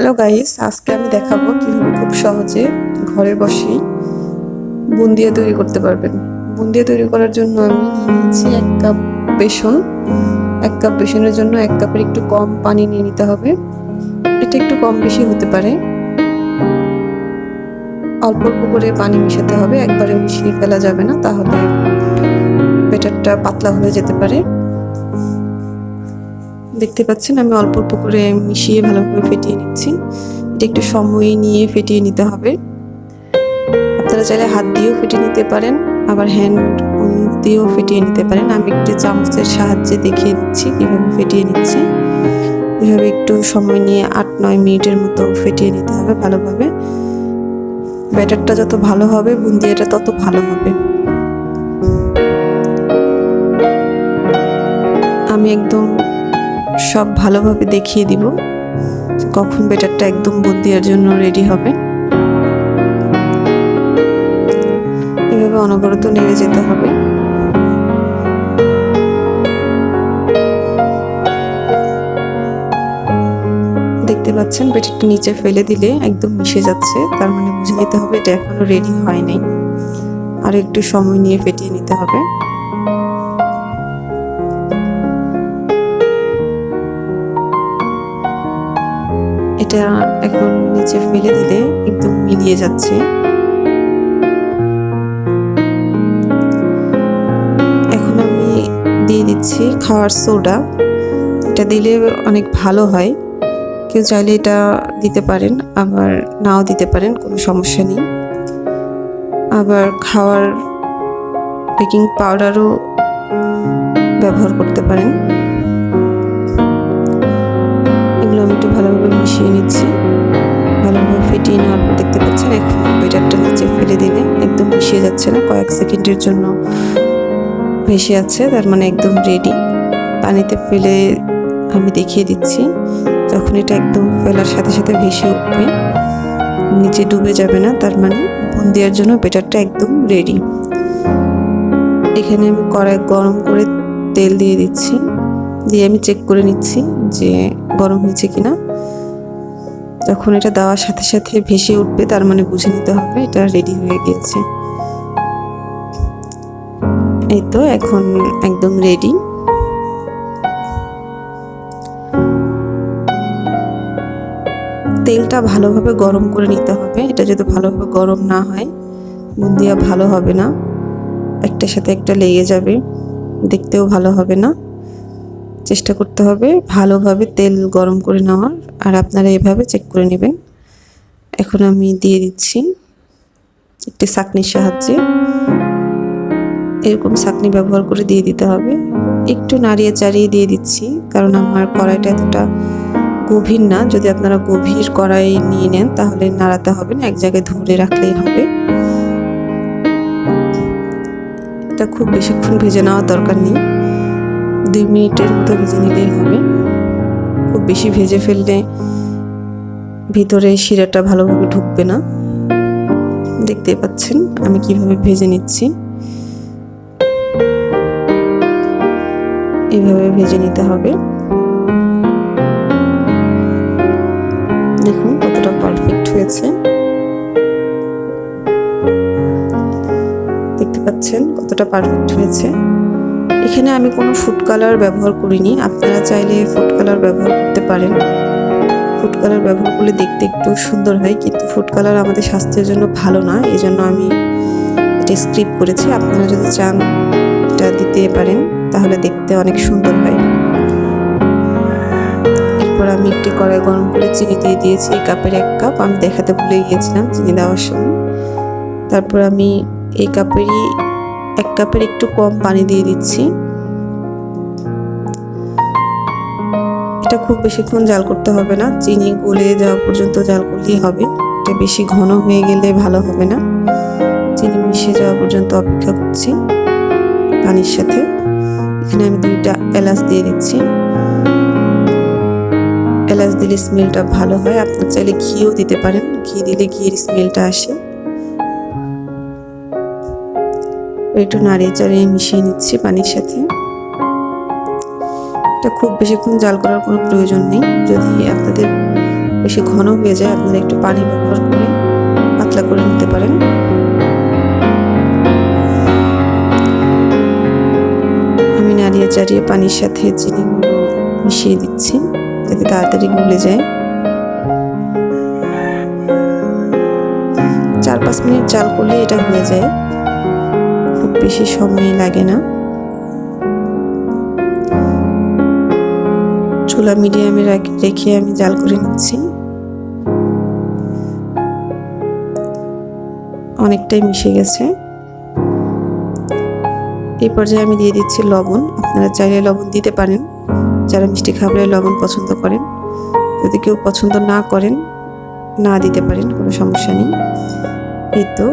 Hello guys আজকে আমি দেখাবো কীভাবে খুব সহজে ঘরে বসেই বুন্দিয়া তৈরি করতে পারবেন। বুন্দিয়া তৈরি করার জন্য আমি নিয়েছি এক কাপ বেসন। এক কাপ বেসনের জন্য এক কাপের একটু কম পানি নিয়ে নিতে হবে। এটা একটু কম বেশি হতে পারে। অল্প অল্প করে পানি মিশাতে হবে। একবারে মিশিয়ে ফেলা যাবে না, তাহলে বেটারটা পাতলা হয়ে যেতে পারে। দেখতে পাচ্ছেন, আমি অল্প অল্প করে মিশিয়ে ভালোভাবে ফেটিয়ে নিচ্ছি। এটা একটু সময় নিয়ে ফেটিয়ে নিতে হবে। আপনারা চাইলে হাত দিয়েও ফেটিয়ে নিতে পারেন, আবার হ্যান্ড দিয়েও ফেটিয়ে নিতে পারেন। আমি একটি চামচের সাহায্যে দেখিয়ে দিচ্ছি কীভাবে ফেটিয়ে নিচ্ছি। এভাবে একটু সময় নিয়ে আট নয় মিনিটের মতো ফেটিয়ে নিতে হবে ভালোভাবে। ব্যাটারটা যত ভালো হবে, বুন্দিয়াটা তত ভালো হবে। আমি একদম সব ভালোভাবে দেখিয়ে দিব কখন বেটারটা একদম বুন্দিয়ার জন্য রেডি হবে। এভাবে অনবরত নেড়ে যেতে হবে। দেখতে পাচ্ছেন বেটারটা নিচে ফেলে দিলে একদম মিশে যাচ্ছে, তার মানে বুঝে নিতে হবে এটা এখনও রেডি হয় নাই। আর একটু সময় নিয়ে ফেটিয়ে নিতে হবে। এটা এখন নিচে ফেলে দিলে একদম মিলিয়ে যাচ্ছে। এখন আমি দিয়ে দিচ্ছি খাওয়ার সোডা। এটা দিলে অনেক ভালো হয়। কেউ চাইলে এটা দিতে পারেন, আবার নাও দিতে পারেন, কোনো সমস্যা নেই। আবার খাওয়ার বেকিং পাউডারও ব্যবহার করতে পারেন। এগুলো আমি একটু ভালোভাবে মিশিয়ে নিচ্ছি। ভালোভাবে ফেটিয়ে নেওয়ার পর দেখতে পাচ্ছেন এখন বেটারটা নিচে ফেলে দিলে একদম মিশিয়ে যাচ্ছে না। কয়েক সেকেন্ডের জন্য ভেসে আছে তার মানে একদম রেডি পানিতে ফেলে আমি দেখিয়ে দিচ্ছি, যখন এটা একদম ফেলার সাথে সাথে ভেসে উঠবে, নিচে ডুবে যাবে না, তার মানে বোন দেওয়ার জন্য বেটারটা একদম রেডি এখানে আমি কড়াই গরম করে তেল দিয়ে দিচ্ছি। দিয়ে আমি চেক করে নিচ্ছি যে গরম হয়েছে কিনা। যখন এটা দেওয়ার সাথে সাথে ভেসে উঠবে, তার মানে বুঝে নিতে হবে এটা রেডি হয়ে গিয়েছে। এই তো এখন একদম রেডি তেলটা ভালোভাবে গরম করে নিতে হবে, এটা যদি ভালোভাবে গরম না হয়, বুন্দিয়া ভালো হবে না। একটার সাথে একটা লেগে যাবে, দেখতেও ভালো হবে না। চেষ্টা করতে হবে ভালোভাবে তেল গরম করে নেওয়ার। আর আপনারা এভাবে চেক করে নেবেন। এখন আমি দিয়ে দিচ্ছি একটি চাকনির সাহায্যে। এরকম চাকনি ব্যবহার করে দিয়ে দিতে হবে। একটু নাড়িয়ে চাড়িয়ে দিয়ে দিচ্ছি, কারণ আমার কড়াইটা এতটা গভীর না। যদি আপনারা গভীর কড়াই নিয়ে নেন, তাহলে নাড়াতে হবে না, এক জায়গায় ধরে রাখলেই হবে। এটা খুব বেশিক্ষণ ভেজে নেওয়ার দরকার নেই। দুই মিনিটের মতো ভেজে নিলেই হবে। খুব বেশি ভেজে ফেললে ভিতরে শিরাটা ভালোভাবে ঢুকবে না। দেখতে পাচ্ছেন আমি কীভাবে ভেজে নিচ্ছি। এভাবে ভেজে নিতে হবে। দেখুন কতটা পারফেক্ট হয়েছে। দেখতে পাচ্ছেন কতটা পারফেক্ট হয়েছে। এখানে আমি কোনো ফুড কালার ব্যবহার করিনি। আপনারা চাইলে ফুড কালার ব্যবহার করতে পারেন। ফুড কালার ব্যবহার করলে দেখতে একটু সুন্দর হয়, কিন্তু ফুড কালার আমাদের স্বাস্থ্যের জন্য ভালো না। এই জন্য আমি এটা স্ক্রিপ করেছি। আপনারা যদি চান এটা দিতে পারেন, তাহলে দেখতে অনেক সুন্দর হয়। এরপর আমি একটি কড়াই গরম করে চিনি দিয়ে দিয়েছি। এই কাপের এক কাপ। আমি দেখাতে ভুলে গিয়েছিলাম চিনি দেওয়ার সময়। তারপর আমি এই কাপেরই এক কাপের একটু কম পানি দিয়ে দিচ্ছি। এটা খুব বেশিক্ষণ জাল করতে হবে না। চিনি গলে যাওয়া পর্যন্ত জাল করলেই হবে। এটা বেশি ঘন হয়ে গেলে ভালো হবে না। চিনি মিশে যাওয়া পর্যন্ত অপেক্ষা করছি পানির সাথে। এখানে আমি দুইটা এলাচ দিয়ে দিচ্ছি। এলাচ দিলে স্মেলটা ভালো হয়। আপনার চাইলে ঘিও দিতে পারেন। ঘি দিলে ঘিয়ের স্মেলটা আসে। একটু নাড়িয়ে চাড়িয়ে মিশিয়ে নিচ্ছি পানির সাথে। এটা খুব বেশিক্ষণ জাল করার কোনো প্রয়োজন নেই। যদি আপনাদের বেশি ঘন হয়ে যায়, আপনারা একটু পানি ব্যবহার করে পাতলা করে নিতে পারেন। আমি নাড়িয়ে চাড়িয়ে পানির সাথে চিনিগুলো মিশিয়ে দিচ্ছি, যাতে তাড়াতাড়ি গলে যায়। চার পাঁচ মিনিট জাল করলে এটা হয়ে যায়। বেশি সময় লাগে না। চুলা মিডিয়ামে রেখে আমি জাল করে নিচ্ছি। অনেকটাই মিশে গেছে। এই পর্যায়ে আমি দিয়ে দিচ্ছি লবণ। আপনারা চাইলে লবণ দিতে পারেন। যারা মিষ্টি খাবারে লবণ পছন্দ করেন, যদি কেউ পছন্দ না করেন, না দিতে পারেন, কোনো সমস্যা নেই। এই তো।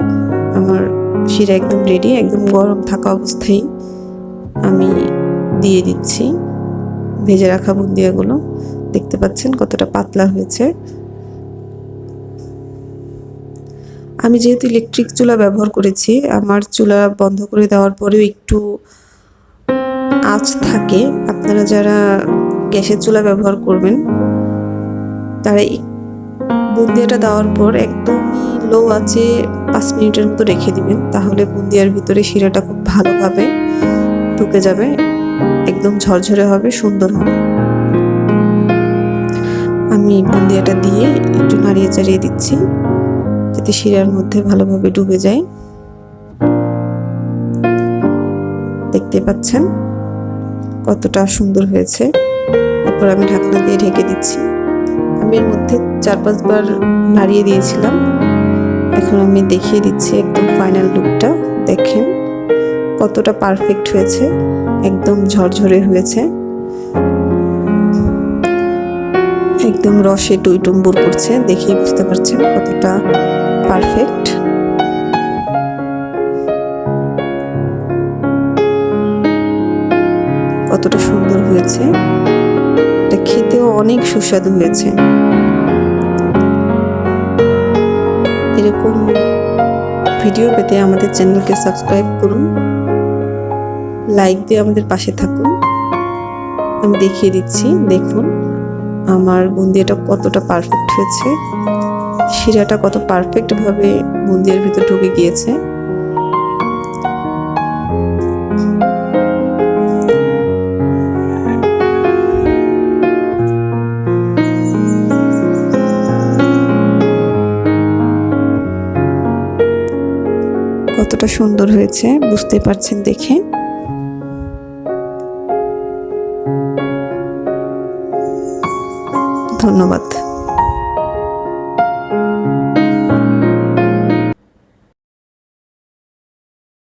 আমার শিরা একদম রেডি একদম গরম থাকা অবস্থায় আমি দিয়ে দিচ্ছি। ভেজে রাখা বুন্দিয়াগুলো। দেখতে পাচ্ছেন কতটা পাতলা হয়েছে। আমি যেহেতু ইলেকট্রিক চুলা ব্যবহার করেছি, আমার চুলা বন্ধ করে দেওয়ার পরেও একটু আঁচ থাকে। আপনারা যারা গ্যাসের চুলা ব্যবহার করবেন, তারা বুন্দিয়াটা দেওয়ার পর একদমই লো আছে পাঁচ মিনিটের মতো রেখে দিবেন। তাহলে বুন্দিয়ার ভিতরে শিরাটা খুব ভালোভাবে ঢুকে যাবে। একদম ঝরঝরে হবে, সুন্দর হবে। আমি বুন্দিয়াটা দিয়ে একটু নাড়িয়ে চাড়িয়ে দিচ্ছি, যাতে শিরার মধ্যে ভালোভাবে ডুবে যায়। দেখতে পাচ্ছেন কতটা সুন্দর হয়েছে। এরপর আমি ঢাকনা দিয়ে ঢেকে দিচ্ছি। আমি এর মধ্যে চার পাঁচবার নাড়িয়ে দিয়েছিলাম। এখন আমি দেখিয়ে দিচ্ছি একদম ফাইনাল লুকটা দেখেন কতটা পারফেক্ট হয়েছে, একদম ঝরঝরে হয়েছে। একদম রসে টইটুম্বুর করছে, দেখেই বুঝতে পারছেন কতটা পারফেক্ট কতটা সুন্দর হয়েছে। এটা খেতেও অনেক সুস্বাদু হয়েছে। এরকম ভিডিও পেতে আমাদের চ্যানেলকে সাবস্ক্রাইব করুন লাইক দিয়ে আমাদের পাশে থাকুন। আমি দেখিয়ে দিচ্ছি, দেখুন আমার বুন্দিয়াটা কতটা পারফেক্ট হয়েছে। শিরাটা কত পারফেক্টভাবে বুন্দিয়ার ভিতর ঢুকে গিয়েছে। কতটা সুন্দর হয়েছে বুঝতে পারছেন দেখে। ধন্যবাদ।